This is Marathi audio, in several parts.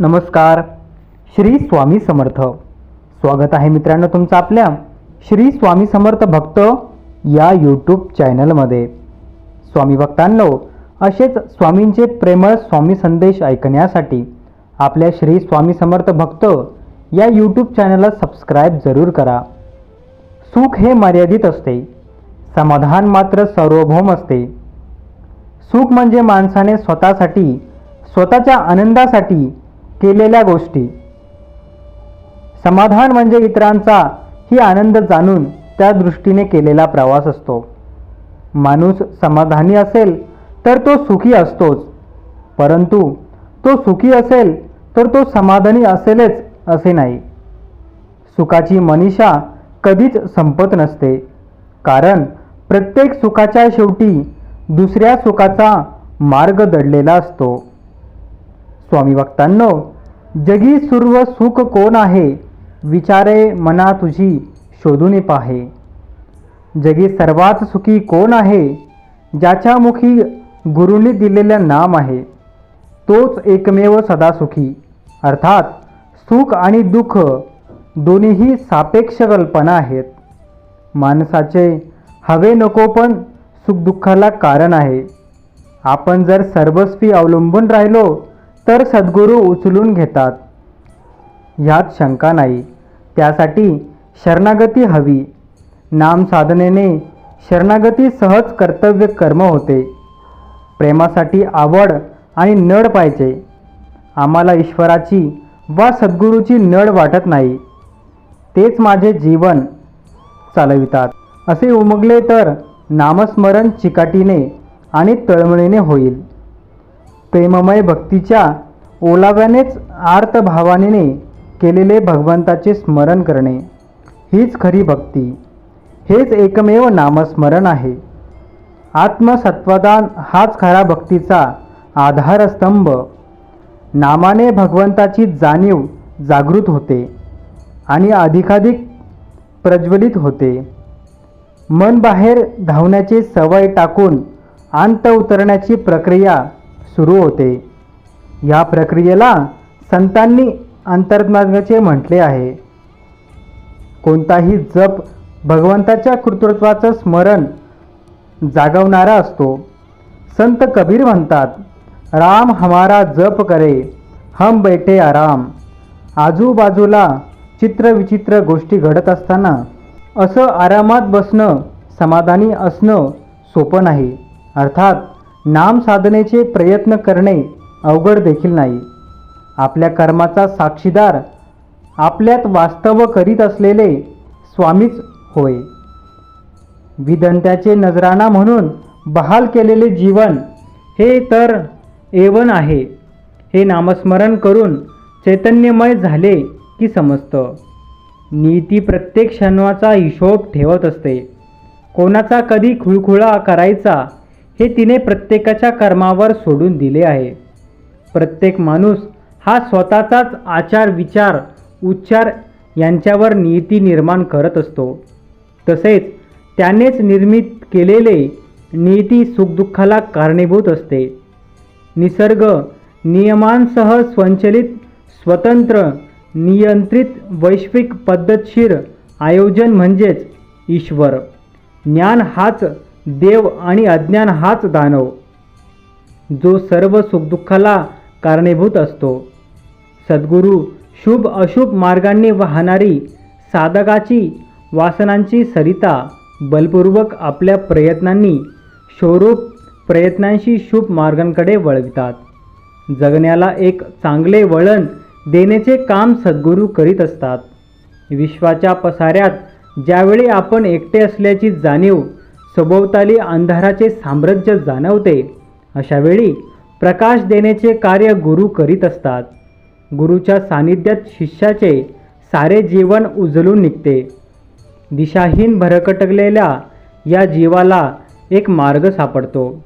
नमस्कार श्री स्वामी समर्थ. स्वागत आहे मित्रांनो तुमचं आपल्या श्री स्वामी समर्थ भक्त या यूट्यूब चॅनलमध्ये स्वामी भक्तांनो असेच स्वामींचे प्रेमळ स्वामी संदेश ऐकण्यासाठी आपल्या श्री स्वामी समर्थ भक्त या यूट्यूब चॅनलला सबस्क्राईब जरूर करा. सुख हे मर्यादित असते समाधान मात्र सार्वभौम असते. सुख म्हणजे माणसाने स्वतःसाठी स्वतःच्या आनंदासाठी केलेल्या गोष्टी. समाधान म्हणजे इतरांचा ही आनंद जाणून त्या दृष्टीने केलेला प्रवास असतो. माणूस समाधानी असेल तर तो सुखी असतोच. परंतु तो सुखी असेल तर तो समाधानी असेलच असे नाही. सुखाची मनीषा कधीच संपत नसते. कारण प्रत्येक सुखाच्या शेवटी दुसऱ्या सुखाचा मार्ग दडलेला असतो. स्वामी भक्तांनो जगी सर्व सुख कोण आहे? विचारे मना तुझी शोधून पाहे. जगी सर्वात सुखी कोण आहे? ज्याच्या मुखी गुरुंनी दिलेलं नाम आहे. तोच एकमेव सदा सुखी. अर्थात सुख आणि दुःख दोन्हीही सापेक्ष कल्पना आहेत. माणसाचे हवे नको पण सुखदुःखाला कारण आहे. आपण जर सर्वस्वी अवलंबून राहिलो तर सद्गुरू उचलून घेतात. ह्यात शंका नाही. त्यासाठी शरणागती हवी. नाम साधनेने शरणागती सहज कर्तव्य कर्म होते. प्रेमासाठी आवड आणि नड पाहिजे. आम्हाला ईश्वराची वा सद्गुरूची नड वाटत नाही. तेच माझे जीवन चालवितात. असे उमगले तर नामस्मरण चिकाटीने आणि तळमळीने होईल. प्रेममय भक्तीच्या ओलाव्यानेच आर्तभावाने केलेले भगवंताचे स्मरण करणे. हीच खरी भक्ती. हेच एकमेव नामस्मरण आहे. आत्मसत्वदान हाच खरा भक्तीचा आधारस्तंभ. नामाने भगवंताची जाणीव जागृत होते आणि अधिकाधिक प्रज्वलित होते. मन बाहेर धावण्याची सवय टाकून अंत उतरण्याची प्रक्रिया सुरू होते. या प्रक्रियेला संतांनी अंतर्मार्गाचे म्हटले आहे. कोणताही जप भगवंताच्या कृतृत्वाचं स्मरण जागवणारा असतो. संत कबीर म्हणतात राम हमारा जप करे हम बैठे आराम. आजूबाजूला चित्रविचित्र गोष्टी घडत असताना असं आरामात बसणं समाधानी असणं सोपं नाही. अर्थात नाम साधनेचे प्रयत्न करणे अवघड देखील नाही. आपल्या कर्माचा साक्षीदार आपल्यात वास्तव करीत असलेले स्वामीच होय. विदंत्याचे नजराणा म्हणून बहाल केलेले जीवन हे तर एवन आहे. हे नामस्मरण करून चैतन्यमय झाले की समजतं नीती प्रत्येक क्षणाचा हिशोब ठेवत असते. कोणाचा कधी खुळखुळा करायचा हे तिने प्रत्येकाच्या कर्मावर सोडून दिले आहे. प्रत्येक माणूस हा स्वतःचाच आचार विचार उच्चार यांच्यावर नियती निर्माण करत असतो. तसेच त्यानेच निर्मित केलेले नियती सुखदुःखाला कारणीभूत असते. निसर्ग नियमांसह स्वंचलित स्वतंत्र नियंत्रित वैश्विक पद्धतशीर आयोजन म्हणजेच ईश्वर. ज्ञान हाच देव आणि अज्ञान हाच दानव जो सर्व सुखदुःखाला कारणीभूत असतो. सद्गुरू शुभ अशुभ मार्गांनी वाहणारी साधकाची वासनांची सरिता बलपूर्वक आपल्या प्रयत्नांनी शोरूप प्रयत्नांशी शुभ मार्गांकडे वळवितात. जगण्याला एक चांगले वळण देण्याचे काम सद्गुरू करीत असतात. विश्वाच्या पसाऱ्यात ज्यावेळी आपण एकटे असल्याची जाणीव सभोवताली अंधाराचे साम्राज्य जाणवते. अशावेळी प्रकाश देण्याचे कार्य गुरु करीत असतात. गुरुच्या सानिध्यात शिष्याचे सारे जीवन उजलून निघते. दिशाहीन भरकटकलेल्या या जीवाला एक मार्ग सापडतो.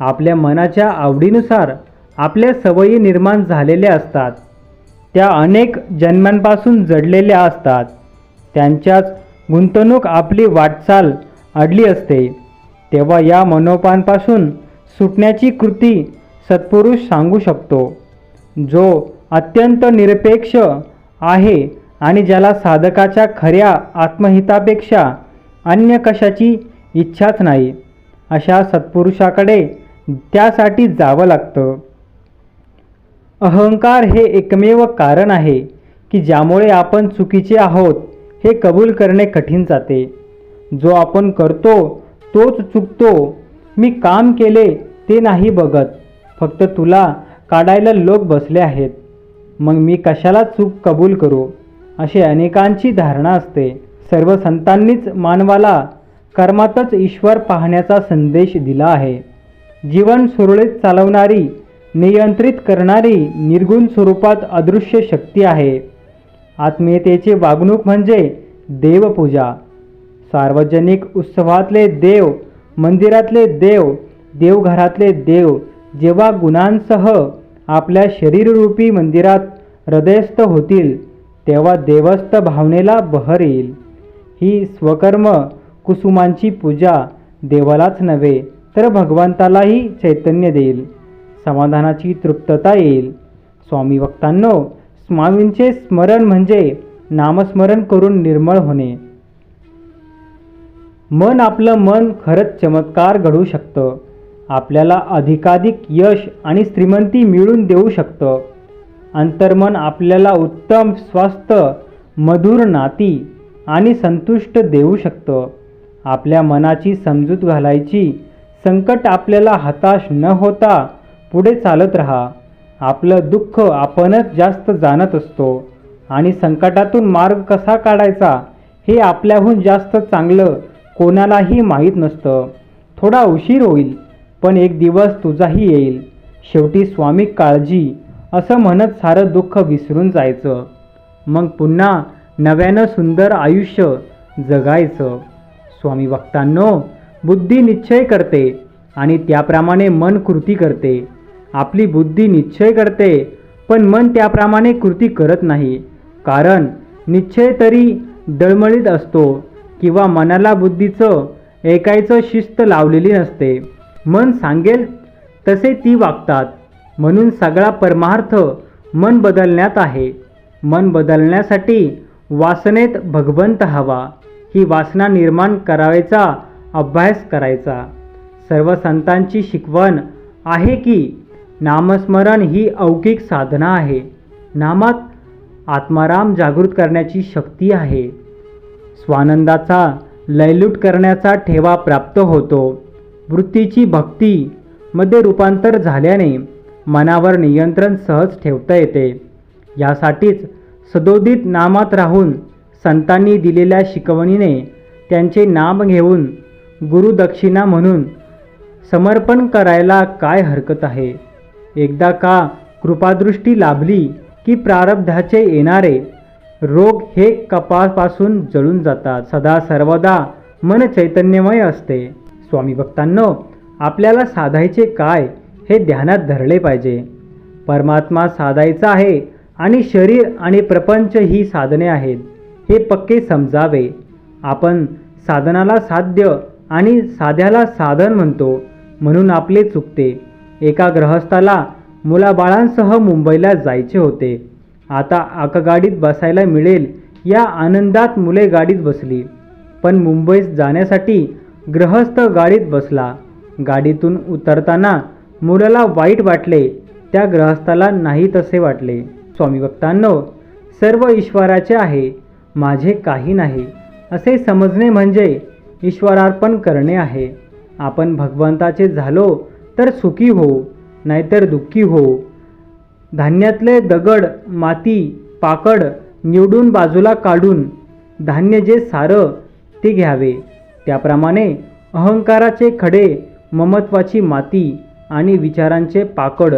आपल्या मनाच्या आवडीनुसार आपल्या सवयी निर्माण झालेल्या असतात. त्या अनेक जन्मांपासून जडलेल्या असतात. त्यांच्याच गुंतवणूक आपली वाटचाल अडली असते. तेव्हा या मनोपांपासून सुटण्याची कृती सत्पुरुष सांगू शकतो. जो अत्यंत निरपेक्ष आहे आणि ज्याला साधकाच्या खऱ्या आत्महितापेक्षा अन्य कशाची इच्छाच नाही अशा सत्पुरुषाकडे त्यासाठी जावं लागतं. अहंकार हे एकमेव कारण आहे की ज्यामुळे आपण चुकीचे आहोत हे कबूल करणे कठीण जाते. जो आपण करतो तोच चुकतो. मी काम केले ते नाही बघत. फक्त तुला काढायला लोक बसले आहेत. मग मी कशाला चूक कबूल करू? अशी अनेकांची धारणा असते. सर्व संतांनीच मानवाला कर्मातच ईश्वर पाहण्याचा संदेश दिला आहे. जीवन सुरळीत चालवणारी नियंत्रित करणारी निर्गुण स्वरूपात अदृश्य शक्ती आहे. आत्मीयतेची वागणूक म्हणजे देवपूजा. सार्वजनिक उत्सवातले देव मंदिरातले देव देवघरातले देव जेव्हा गुणांसह आपल्या शरीररूपी मंदिरात हृदयस्थ होतील तेव्हा देवस्थ भावनेला बहर येईल. ही स्वकर्म कुसुमांची पूजा देवालाच नव्हे तर भगवंतालाही चैतन्य देईल. समाधानाची तृप्तता येईल. स्वामी वक्तांनो स्वामींचे स्मरण म्हणजे नामस्मरण करून निर्मळ होणे. मन आपलं मन खरंच चमत्कार घडू शकतं. आपल्याला अधिकाधिक यश आणि श्रीमंती मिळून देऊ शकतं. अंतर्मन आपल्याला उत्तम स्वास्थ्य मधुर नाती आणि संतुष्ट देऊ शकतं. आपल्या मनाची समजूत घालायची संकट आपल्याला हताश न होता पुढे चालत राहा. आपलं दुःख आपणच जास्त जाणत असतो. आणि संकटातून मार्ग कसा काढायचा हे आपल्याहून जास्त चांगलं कोणालाही माहीत नसतं. थोडा उशीर होईल पण एक दिवस तुझाही येईल. शेवटी स्वामी काळजी असं म्हणत सारं दुःख विसरून जायचं. मग पुन्हा नव्यानं सुंदर आयुष्य जगायचं. स्वामी वक्तांनो बुद्धी निश्चय करते आणि त्याप्रमाणे मन कृती करते. आपली बुद्धी निश्चय करते पण मन त्याप्रमाणे कृती करत नाही. कारण निश्चय तरी डळमळीत असतो. किंवा मनाला बुद्धीचं ऐकायचं शिस्त लावलेली नसते. मन सांगेल तसे ती वागतात. म्हणून सगळा परमार्थ मन बदलण्यात आहे. मन बदलण्यासाठी वासनेत भगवंत हवा. ही वासना निर्माण करावयाचा अभ्यास करायचा. सर्व संतांची शिकवण आहे की नामस्मरण ही औकिक साधना आहे. नामात आत्माराम जागृत करण्याची शक्ती आहे. स्वानंदाचा लयलूट करण्याचा ठेवा प्राप्त होतो. वृत्तीची भक्ती मध्ये रूपांतर झाल्याने मनावर नियंत्रण सहज ठेवता येते. यासाठीच सदोदित नामात राहून संतांनी दिलेल्या शिकवणीने त्यांचे नाम घेऊन गुरुदक्षिणा म्हणून समर्पण करायला काय हरकत आहे? एकदा का कृपादृष्टी लाभली की प्रारब्धाचे येणारे रोग हे कपापासून जळून जातात. सदा सर्वदा मन चैतन्यमय असते. स्वामी भक्तांनो आपल्याला साधायचे काय हे ध्यानात धरले पाहिजे. परमात्मा साधायचा आहे आणि शरीर आणि प्रपंच ही साधने आहेत. हे पक्के समजावे. आपण साधनाला साध्य आणि साध्याला साधन म्हणतो म्हणून आपले चुकते. एका ग्रहस्थाला मुलाबाळांसह मुंबईला जायचे होते. आता आकगाडीत बसायला मिळेल या आनंदात मुले गाडीत बसली. पण मुंबईत जाण्यासाठी ग्रहस्थ गाडीत बसला. गाडीतून उतरताना मुलाला वाईट वाटले. त्या ग्रहस्थाला नाही तसे वाटले. स्वामी भक्तांनो सर्व ईश्वराचे आहे. माझे काही नाही. असे समजणे म्हणजे ईश्वरार्पण करणे आहे. आपण भगवंताचे झालो तर सुखी होऊ नाहीतर दुःखी होऊ धान्यातले दगड माती पाकड निवडून बाजूला काढून धान्य जे सारं ते घ्यावे. त्याप्रमाणे अहंकाराचे खडे ममत्वाची माती आणि विचारांचे पाकड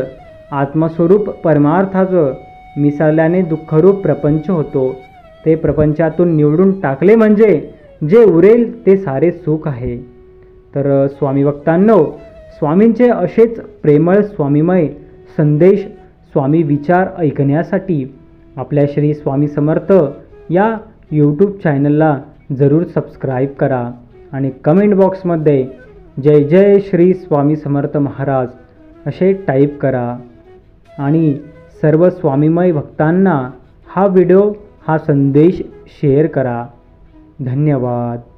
आत्मस्वरूप परमार्थाचं मिसळल्याने दुःखरूप प्रपंच होतो. ते प्रपंचातून निवडून टाकले म्हणजे जे उरेल ते सारे सुख आहे. तर स्वामी वक्तांनो स्वामींचे असेच प्रेमळ स्वामीमय संदेश स्वामी विचार ऐकण्यासाठी आपल्या श्री स्वामी समर्थ या यूट्यूब चॅनलला जरूर सबस्क्राईब करा आणि कमेंट बॉक्समध्ये जय जय श्री स्वामी समर्थ महाराज असे टाईप करा. आणि सर्व स्वामीमय भक्तांना हा व्हिडिओ हा संदेश शेअर करा. धन्यवाद.